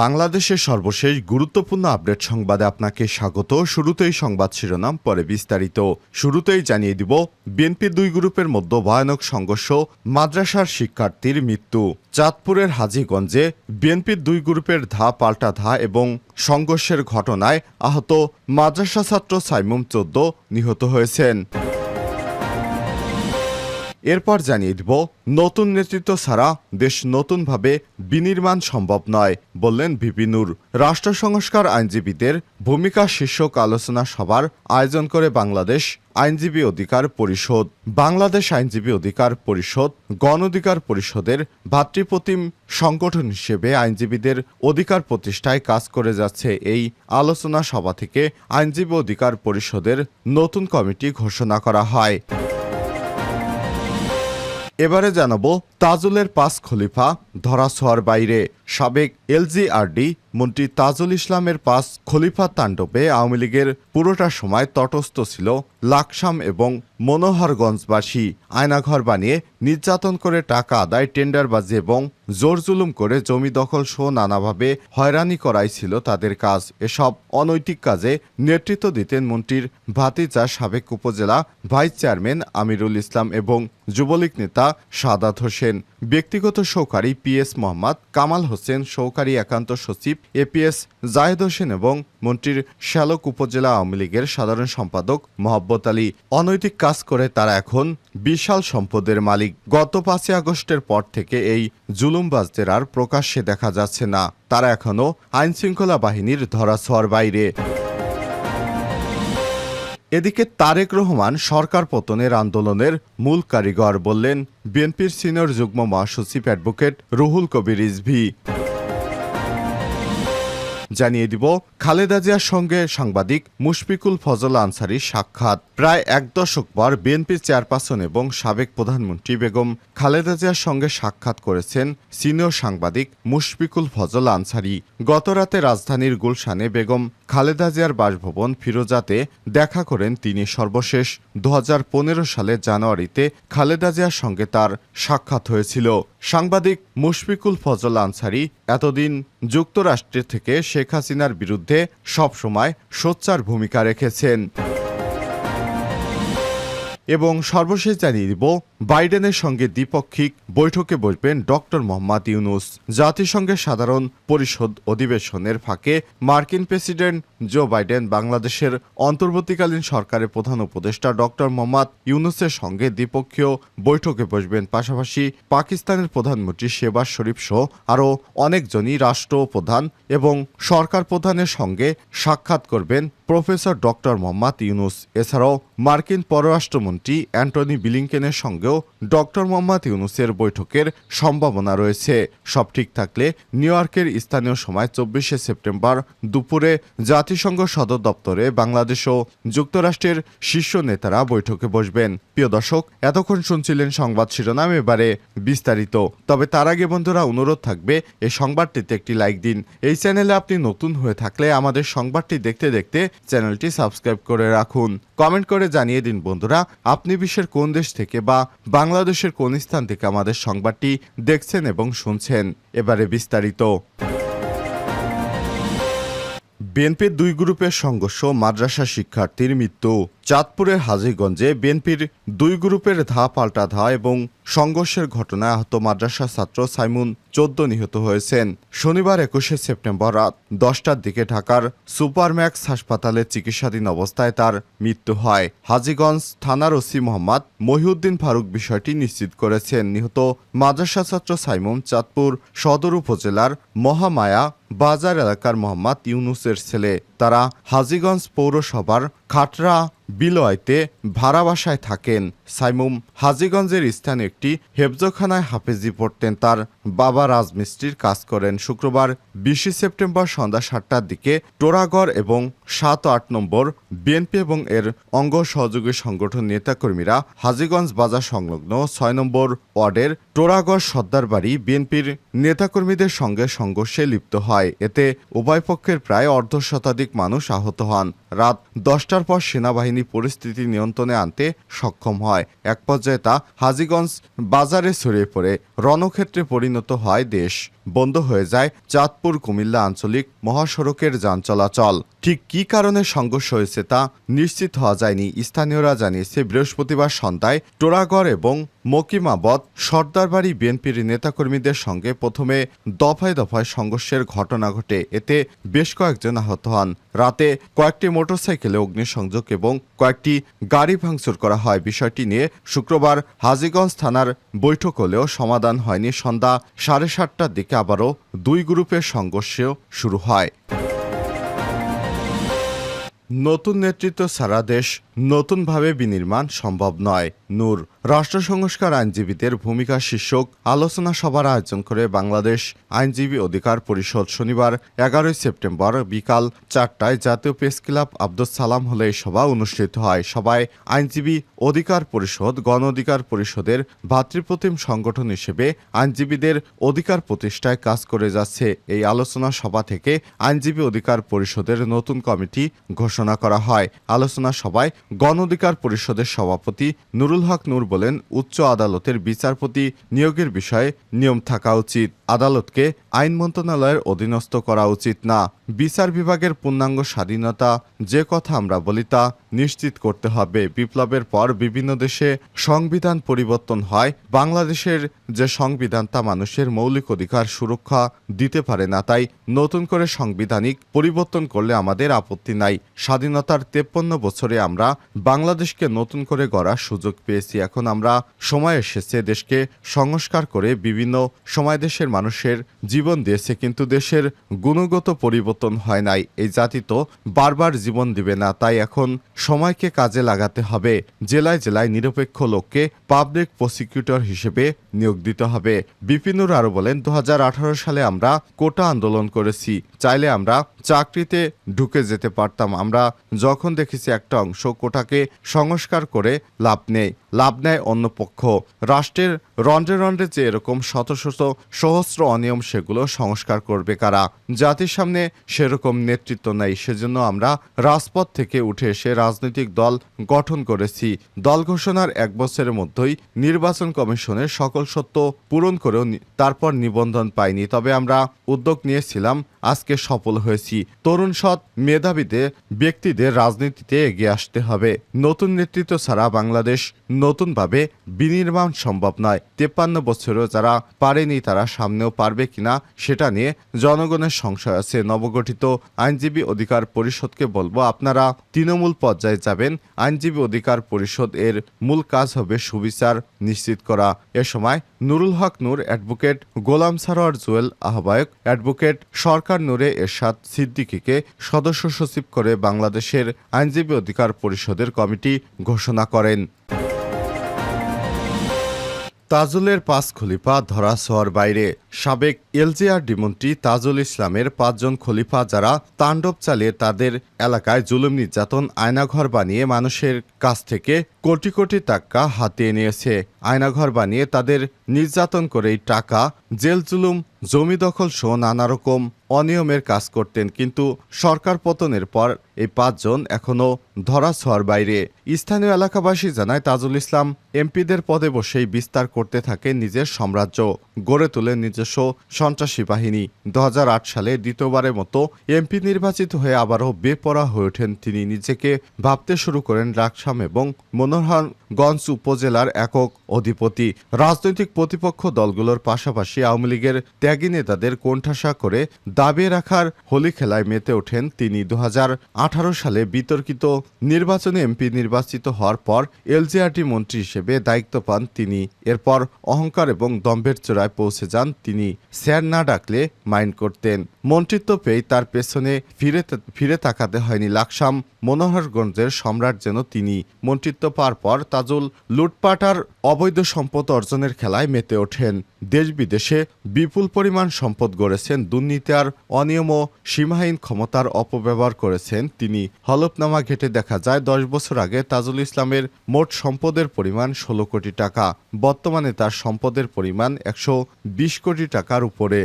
বাংলাদেশের সর্বশেষ গুরুত্বপূর্ণ আপডেট সংবাদে আপনাকে স্বাগত। শুরুতেই সংবাদ শিরোনাম, পরে বিস্তারিত। শুরুতেই জানিয়ে দিব, বিএনপির দুই গ্রুপের মধ্যে ভয়ানক সংঘর্ষ, মাদ্রাসার শিক্ষার্থীর মৃত্যু। চাঁদপুরের হাজীগঞ্জে বিএনপির দুই গ্রুপের ধা পাল্টা ধা এবং সংঘর্ষের ঘটনায় আহত মাদ্রাসা ছাত্র সাইমুম চোদ্দ নিহত হয়েছেন। এরপর জানিয়ে দিব, নতুন নেতৃত্ব ছাড়া দেশ নতুনভাবে বিনির্মাণ সম্ভব নয়, বললেন ভিপি নূর। রাষ্ট্র সংস্কার আইনজীবীদের ভূমিকা শীর্ষক আলোচনা সভার আয়োজন করে বাংলাদেশ আইনজীবী অধিকার পরিষদ। বাংলাদেশ আইনজীবী অধিকার পরিষদ গণ অধিকার পরিষদের ভাতৃপ্রতিম সংগঠন হিসেবে আইনজীবীদের অধিকার প্রতিষ্ঠায় কাজ করে যাচ্ছে এই আলোচনা সভা থেকে আইনজীবী অধিকার পরিষদের নতুন কমিটি ঘোষণা করা হয়। এবারে জানাব তাজুলের পাঁচ খলিফা ধরাছোঁয়ার বাইরে। সাবেক এলজিআরডি মন্ত্রী তাজুল ইসলামের পাঁচ খলিফা তাণ্ডবে আওয়ামী লীগের পুরোটা সময় তটস্থ ছিল লাকসাম এবং মনোহরগঞ্জবাসী। আয়নাঘর বানিয়ে নির্যাতন করে টাকা আদায় টেন্ডারবাজি এবং জোর জুলুম করে জমি দখল সহ নানাভাবে হয়রানি করাই ছিল তাদের কাজ। এসব অনৈতিক কাজে নেতৃত্ব দিতেন মন্ত্রীর ভাতিজা সাবেক উপজেলা ভাইস চেয়ারম্যান আমিরুল ইসলাম এবং যুবলীগ নেতা সাদাত হোসেন। ব্যক্তিগত সহকারী পিএস মোহাম্মদ কামাল হোসেন, সহকারী একান্ত সচিব এপিএস জাহেদ হোসেন এবং মন্ত্রীর শ্যালক উপজেলা আওয়ামী লীগের সাধারণ সম্পাদক মোহাব্বত আলী। অনৈতিক কাজ করে তারা এখন বিশাল সম্পদের মালিক। গত পাঁচই আগস্টের পর থেকে এই জুলুমবাজদের আর প্রকাশ্যে দেখা যাচ্ছে না। তারা এখনও আইনশৃঙ্খলা বাহিনীর ধরাছোঁয়ার বাইরে। এদিকে তারেক রহমান সরকার পতনের আন্দোলনের মূল কারিগর বললেন বিএনপির সিনিয়র যুগ্ম মহাসচিব অ্যাডভোকেট রুহুল কবির রিজভি। জানিয়ে দিব, খালেদা জিয়ার সঙ্গে সাংবাদিক মুশফিকুল ফজল আনসারির সাক্ষাৎ। প্রায় এক দশক পর বিএনপির চেয়ারপারসন এবং সাবেক প্রধানমন্ত্রী বেগম খালেদা জিয়ার সঙ্গে সাক্ষাৎ করেছেন সিনিয়র সাংবাদিক মুশফিকুল ফজল আনসারি। গতরাতে রাজধানীর গুলশানে বেগম খালেদা জিয়ার বাসভবন ফিরোজাতে দেখা করেন তিনি সর্বশেষ। দু সালের জানুয়ারিতে খালেদা জিয়ার সঙ্গে তার সাক্ষাৎ হয়েছিল। সাংবাদিক মুশফিকুল ফজল আনসারি এতদিন যুক্তরাষ্ট্রের থেকে শেখ হাসিনার বিরুদ্ধে সবসময় সোচ্চার ভূমিকা রেখেছেন। এবং সর্বশেষ জানিয়ে দিব, বাইডেনের সঙ্গে দ্বিপক্ষিক বৈঠকে বসবেন ডক্টর মোহাম্মদ ইউনুস। জাতিসংঘের সাধারণ পরিষদ অধিবেশনের ফাঁকে মার্কিন প্রেসিডেন্ট জো বাইডেন বাংলাদেশের অন্তর্বর্তীকালীন সরকারের প্রধান উপদেষ্টা ডক্টর মোহাম্মদ ইউনুসের সঙ্গে দ্বিপক্ষীয় বৈঠকে বসবেন। পাশাপাশি পাকিস্তানের প্রধানমন্ত্রী শেবাজ শরীফ সহ আরও অনেকজনই রাষ্ট্র প্রধান এবং সরকার প্রধানের সঙ্গে সাক্ষাৎ করবেন প্রফেসর ডক্টর মোহাম্মদ ইউনুস, এছাড়াও মার্কিন পররাষ্ট্রমন্ত্রী অ্যান্টনি বিলিংকেনের সঙ্গেও ডক্টর মোহাম্মদ ইউনুসের বৈঠকের সম্ভাবনা রয়েছে। সব ঠিক থাকলে নিউ স্থানীয় সময় চব্বিশে সেপ্টেম্বর দুপুরে জাতিসংঘ সদর দপ্তরে বাংলাদেশ ও যুক্তরাষ্ট্রের শীর্ষ নেতারা বৈঠকে বসবেন। প্রিয় দর্শক, এতক্ষণ শুনছিলেন সংবাদ শিরোনাম, এবারে বিস্তারিত। তবে তার আগে বন্ধুরা অনুরোধ থাকবে, এই সংবাদটিতে একটি লাইক দিন। এই চ্যানেলে আপনি নতুন হয়ে থাকলে আমাদের সংবাদটি দেখতে দেখতে চ্যানেলটি সাবস্ক্রাইব করে রাখুন। কমেন্ট করে জানিয়ে দিন বন্ধুরা, আপনি বিশ্বের কোন দেশ থেকে বা বাংলাদেশের কোন স্থান থেকে আমাদের সংবাদটি দেখছেন এবং শুনছেন। এবারে বিস্তারিত। বিএনপির দুই গ্রুপের সংঘর্ষ, মাদ্রাসা শিক্ষার্থীর মৃত্যু। চাঁদপুরের হাজিগঞ্জে বিএনপির দুই গ্রুপের ধা পাল্টা ধা এবং সংঘর্ষের ঘটনায় আহত মাদ্রাসা ছাত্র সাইমুন চোদ্দ নিহত হয়েছেন। শনিবার একুশে সেপ্টেম্বর রাত দশটার দিকে ঢাকার সুপারম্যাক্স হাসপাতালে চিকিৎসাধীন অবস্থায় তার মৃত্যু হয়। হাজিগঞ্জ থানার ওসি মোহাম্মদ মহিউদ্দিন ফারুক বিষয়টি নিশ্চিত করেছেন। নিহত মাদ্রাসা ছাত্র সাইমুন চাঁদপুর সদর উপজেলার মহামায়া বাজার এলাকার মোহাম্মদ ইউনুসের ছেলে। তারা হাজিগঞ্জ পৌরসভার খাটরা বিলয়তে ভাড়া বাসায় থাকেন। সাইমুম হাজিগঞ্জের স্থানে একটি হেফজখানায় হাফেজি পড়তেন তার বাবা রাজমিস্ত্রির কাজ করেন শুক্রবার বিশে সেপ্টেম্বর সন্ধ্যা সাতটার দিকে টোরাগড় এবং সাত আট নম্বর বিএনপি এবং এর অঙ্গ সহযোগী সংগঠন নেতাকর্মীরা হাজিগঞ্জ বাজার সংলগ্ন ছয় নম্বর ওয়ার্ডের টোরাগড় সর্দার বাড়ি বিএনপির নেতাকর্মীদের সঙ্গে সংঘর্ষে লিপ্ত হয়। এতে উভয় পক্ষের প্রায় অর্ধ শতাধিক মানুষ আহত হন। রাত দশটার পর সেনাবাহিনী পরিস্থিতি নিয়ন্ত্রণে আনতে সক্ষম হয়। এক পর্যায়ে তা হাজিগঞ্জ বাজারে ছড়িয়ে পড়ে। রণক্ষেত্রে পরিণত হয় দেশ। বন্ধ হয়ে যায় চাঁদপুর কুমিল্লা আঞ্চলিক মহাসড়কের যান চলাচল। ঠিক কী কারণে সংঘর্ষ হয়েছে তা নিশ্চিত হওয়া যায়নি, স্থানীয়রা জানিয়েছে। বৃহস্পতিবার সন্ধ্যায় টোরাগড় এবং মকিমাবদ সর্দারবাড়ি বিএনপির নেতাকর্মীদের সঙ্গে প্রথমে দফায় দফায় সংঘর্ষের ঘটনা ঘটে। এতে বেশ কয়েকজন আহত হন। রাতে কয়েকটি মোটরসাইকেলে অগ্নিসংযোগ এবং কয়েকটি গাড়ি ভাঙচুর করা হয়। বিষয়টি নিয়ে শুক্রবার হাজীগঞ্জ থানার বৈঠক হলেও সমাধান হয়নি। সন্ধ্যা সাড়ে সাতটার দিকে আবারও দুই গ্রুপের সংঘর্ষ শুরু হয়। নতুন নেতৃত্ব সারা দেশ নতুনভাবে বিনির্মাণ সম্ভব নয়। নূর রাষ্ট্র সংস্কার আইনজীবীদের ভূমিকা শীর্ষক আলোচনা সভার আয়োজন করে বাংলাদেশ আইনজীবী অধিকার পরিষদ শনিবার এগারোই সেপ্টেম্বর বিকাল চারটায় জাতীয় প্রেস ক্লাব আব্দুল সালাম হলে এই সভা অনুষ্ঠিত হয়। সভায় আইনজীবী অধিকার পরিষদ, গণ অধিকার পরিষদের ভাতৃপ্রতিম সংগঠন হিসেবে আইনজীবীদের অধিকার প্রতিষ্ঠায় কাজ করে যাচ্ছে। এই আলোচনা সভা থেকে আইনজীবী অধিকার পরিষদের নতুন কমিটি ঘোষণা করা হয়। আলোচনা সভায় গণ অধিকার পরিষদের সভাপতি নুরুল হক নূর বলেন, উচ্চ আদালতের বিচারপতি নিয়োগের বিষয়ে নিয়ম থাকা উচিত। আদালতকে আইন মন্ত্রণালয়ের অধীনস্থ করা উচিত না। বিচার বিভাগের পূর্ণাঙ্গ স্বাধীনতা, যে কথা আমরা বলি তা নিশ্চিত করতে হবে। বিপ্লবের পর বিভিন্ন দেশে সংবিধান পরিবর্তন হয়। বাংলাদেশের যে সংবিধান, তা মানুষের মৌলিক অধিকার সুরক্ষা দিতে পারে না। তাই নতুন করে সাংবিধানিক পরিবর্তন করলে আমাদের আপত্তি নাই। স্বাধীনতার তেপ্পন্ন বছরে আমরা বাংলাদেশকে নতুন করে গড়ার সুযোগ পেয়েছি। এখন আমরা সময় এসেছে দেশকে সংস্কার করে বিভিন্ন সময় দেশের মানুষের জীবন দিয়েছে, কিন্তু দেশের গুণগত পরিবর্তন হয় নাই। এই জাতি তো বারবার জীবন দিবে না, তাই এখন সময়কে কাজে লাগাতে হবে। জেলায় জেলায় নিরপেক্ষ লোককে পাবলিক প্রসিকিউটর হিসেবে নিয়োগ দিতে হবে। বিপিনুর আরও বলেন দু হাজার আঠারো সালে আমরা কোটা আন্দোলন করেছি। চাইলে আমরা চাকরিতে ঢুকে যেতে পারতাম। আমরা যখন দেখেছি একটা অংশ কোটাকে সংস্কার করে লাভ নেই। লাভ নেয় অন্য পক্ষ। রাষ্ট্রের রন্ডে রন্ডে যে এরকম শত শত সহস্র অনিয়ম সেগুলো সংস্কার করবে কারা? জাতির সামনে সেরকম নেতৃত্ব নেই, সেজন্য আমরা রাজপথ থেকে উঠে এসে রাজনৈতিক দল গঠন করেছি। দল ঘোষণার এক বছরের মধ্যেই নির্বাচন কমিশনের সকল সত্য পূরণ করেও তারপর নিবন্ধন পাইনি। তবে আমরা উদ্যোগ নিয়েছিলাম, আজকে সফল হয়েছি। তরুণ সৎ মেধাবীদের, ব্যক্তিদের রাজনীতিতে এগিয়ে আসতে হবে। নতুন নেতৃত্ব ছাড়া বাংলাদেশ নতুনভাবে বিনির্মাণ সম্ভব নয়। তেপ্পান্ন বছরেও যারা পারেনি তারা সামনেও পারবে কিনা সেটা নিয়ে জনগণের সংশয় আছে। নবগঠিত আইনজীবী অধিকার পরিষদকে বলব, আপনারা তৃণমূল পর্যায়ে যাবেন। আইনজীবী অধিকার পরিষদ এর মূল কাজ হবে সুবিচার নিশ্চিত করা। এ সময় নুরুল হক নূর, অ্যাডভোকেট গোলাম সারোয়ার জুয়েল আহ্বায়ক, অ্যাডভোকেট সরকার নূরে এরশাদ সিদ্দিকীকে সদস্য সচিব করে বাংলাদেশের আইনজীবী অধিকার পরিষদের কমিটি ঘোষণা করেন। তাজুলের পাঁচ খলিফা ধরা ছোঁয়ার বাইরে সাবেক এলজিআর মন্ত্রী তাজুল ইসলামের পাঁচজন খলিফা যারা তাণ্ডব চালিয়ে তাদের এলাকায় জুলুম নির্যাতন, আয়নাঘর বানিয়ে মানুষের কাছ থেকে কোটি কোটি টাকা হাতিয়ে নিয়েছে। আয়নাঘর বানিয়ে তাদের নির্যাতন করে এই টাকা, জেল জুলুম, জমি দখল সহ নানা রকম অনিয়মের কাজ করতেন। কিন্তু সরকার পতনের পর এই পাঁচজন এখনও ধরা ছোঁয়ার বাইরে। স্থানীয় এলাকাবাসী জানায়, তাজুল ইসলাম এমপিদের পদে বসেই বিস্তার করতে থাকে নিজের সাম্রাজ্য। গড়ে তোলে নিজস্ব সন্ত্রাসী বাহিনী। দু হাজার আট সালে দ্বিতীয়বারের মতো এমপি নির্বাচিত হয়ে আবারও বেপরা হয়ে ওঠেন তিনি। নিজেকে ভাবতে শুরু করেন রাকসাম এবং মনোহরগঞ্জ উপজেলার একক অধিপতি। রাজনৈতিক প্রতিপক্ষ দলগুলোর পাশাপাশি আওয়ামী লীগের ত্যাগী নেতাদের কোণঠাসা করে দাবিয়ে রাখার হোলি খেলায় মেতে ওঠেন তিনি। দু হাজার আঠারো সালে বিতর্কিত নির্বাচনে এমপি নির্বাচিত হওয়ার পর এলজিআরটি মন্ত্রী হিসেবে দায়িত্ব পান তিনি। এরপর অহংকার এবং দম্ভের চূড়ায় পৌঁছে যান তিনি। স্যার না ডাকলে মাইন্ড করতেন। মন্ত্রিত্ব পেয়ে তার পেছনে ফিরে ফিরে তাকাতে হয়নি লাকসাম মনোহরগঞ্জের সম্রাট যেন তিনি। মন্ত্রিত্ব পাওয়ার পর তাজুল লুটপাটার অবৈধ সম্পদ অর্জনের খেলায় মেতে ওঠেন। দেশ বিদেশে বিপুল পরিমাণ সম্পদ গড়েছেন, দুর্নীতি আর অনিয়ম ও সীমাহীন ক্ষমতার অপব্যবহার করেছেন তিনি। হলফনামা ঘেটে দেখা যায়, দশ বছর আগে তাজুল ইসলামের মোট সম্পদের পরিমাণ ষোলো কোটি টাকা। বর্তমানে তার সম্পদের পরিমাণ একশো বিশ কোটি টাকার উপরে।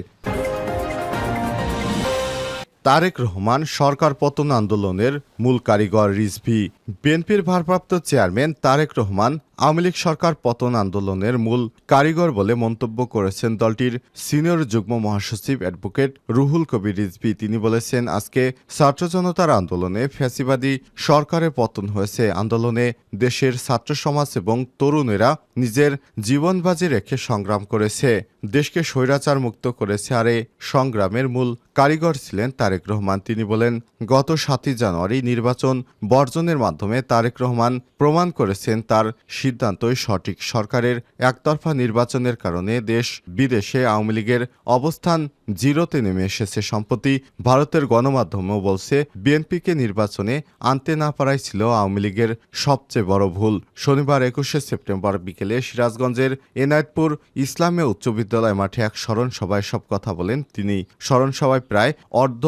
তারেক রহমান সরকার পতন আন্দোলনের মূল কারিগর রিজভি। বিএনপির ভারপ্রাপ্ত চেয়ারম্যান তারেক রহমান আওয়ামী লীগ সরকার পতন আন্দোলনের মূল কারিগর বলে মন্তব্য করেছেন দলটির সিনিয়র যুগ্ম মহাসচিব অ্যাডভোকেট রুহুল কবির রিজভি। তিনি বলেছেন, আজকে ছাত্র জনতার আন্দোলনে ফ্যাসিবাদী সরকারের পতন হয়েছে। আন্দোলনে দেশের ছাত্র সমাজ এবং তরুণেরা নিজের জীবন বাজি রেখে সংগ্রাম করেছে। দেশকে স্বৈরাচার মুক্ত করেছে আর সংগ্রামের মূল কারিগর ছিলেন তারেক রহমান। তিনি বলেন, গত সাতই জানুয়ারি নির্বাচন বর্জনের মাধ্যমে তারেক রহমান প্রমাণ করেছেন তার সিদ্ধান্তই সঠিক। সরকারের একতরফা নির্বাচনের কারণে দেশ বিদেশে আওয়ামী লীগের অবস্থান জিরোতে নেমে এসেছে সম্প্রতি ভারতের গণমাধ্যমও বলছে, বিএনপিকে নির্বাচনে আনতে না পারাই ছিল আওয়ামী লীগের সবচেয়ে বড় ভুল। শনিবার একুশে সেপ্টেম্বর বিকেলে সিরাজগঞ্জের এনায়েতপুর ইসলামে উচ্চ বিদ্যালয় মাঠে এক স্মরণ সভায় সব কথা বলেন তিনি। স্মরণ সভায় প্রায় অর্ধ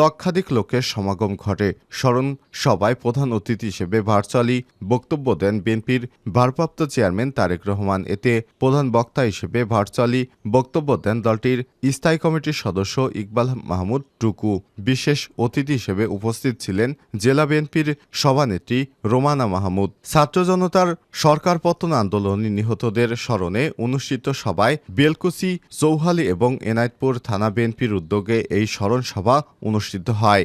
লক্ষাধিক লোকের সমাগম ঘটে। স্মরণ সভায় প্রধান অতিথি হিসেবে ভার্চুয়ালি বক্তব্য দেন বিএনপির ভারপ্রাপ্ত চেয়ারম্যান তারেক রহমান। এতে প্রধান বক্তা হিসেবে ভার্চুয়ালি বক্তব্য দেন দলটির স্থায়ী কমিটির সদস্য ইকবাল মাহমুদ টুকু বিশেষ অতিথি হিসেবে উপস্থিত ছিলেন জেলা বিএনপির সভানেত্রী রোমানা মাহমুদ। ছাত্র জনতার সরকার পতন আন্দোলনে নিহতদের স্মরণে অনুষ্ঠিত সভায় বেলকুচি, চৌহালি এবং এনায়তপুর থানা বিএনপির উদ্যোগে এই স্মরণ সভা অনুষ্ঠিত হয়।